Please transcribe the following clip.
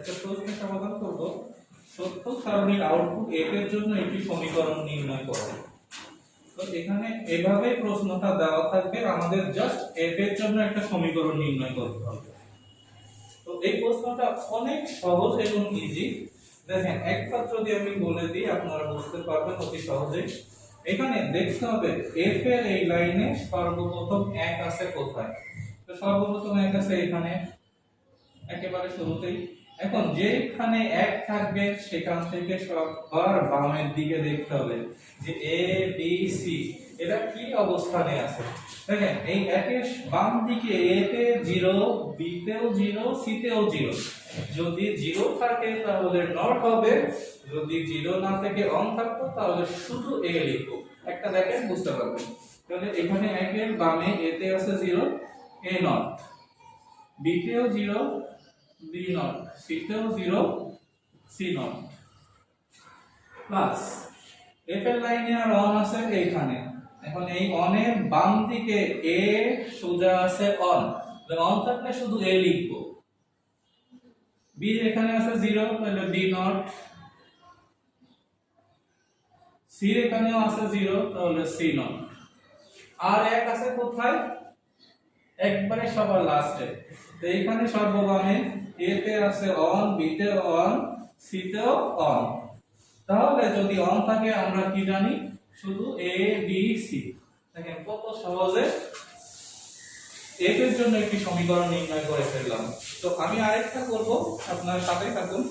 একটা প্রশ্নের সমাধান করব। সত্য সারণীর আউটপুট f এর জন্য একটি সমীকরণ নির্ণয় করো। তো এখানে এভাবে প্রশ্নটা দেওয়া থাকবে, আমাদের জাস্ট f এর জন্য একটা সমীকরণ নির্ণয় করতে হবে। তো এই প্রশ্নটা অনেক সহজ এবং ইজি দেখেন, একবার যদি আমি বলে দিই, আপনারা বুঝতে পারবেন অতি সহজেই। এখানে দেখতে হবে, f এর এই লাইনে সর্বপ্রথম এক আছে কোথায়? তো সর্বপ্রথম এক আছে এখানে। একেবারে শুরুতেই। এখন যেখানে এক থাকবে, সেখান থেকে সবার বামের দিকে দেখতে হবে যে এ বি সি এটা কি অবস্থানে আছে? দেখেন, এই একের বাম দিকে এ তে জিরো বি তেও জিরো সি তেও জিরো যদি জিরো থাকে, তাহলে নট হবে। যদি জিরো না থেকে অন থাকতো, তাহলে শুধু এ লিখব। একটা দেখেন, বুঝতে পারবেন। তাহলে এখানে একের বামে এ তে আছে জিরো এ নট বি তেও জিরো বি নট সি তেও zero C not plus F এর লাইনে আছে এইখানে। এখন এই অনের বাম দিকে এ সোজা আছে অন অন থাকলে শুধু এ লিখব। বি এখানে আছে জিরো তাহলে বি নট সি এখানেও আছে জিরো তাহলে সি নট আর এক আছে কোথায়? একবারে সবার লাস্টে তো এইখানে সর্ববামে এ তে আছে অন, বিতে অন সি তেও অন। তাহলে যদি অন থাকে, আমরা কি জানি? শুধু এ বি সি দেখেন কত সহজে এর জন্য একটি সমীকরণ নির্ণয় করে ফেললাম। তো আমি আরেকটা করব, আপনার সাথে থাকুন।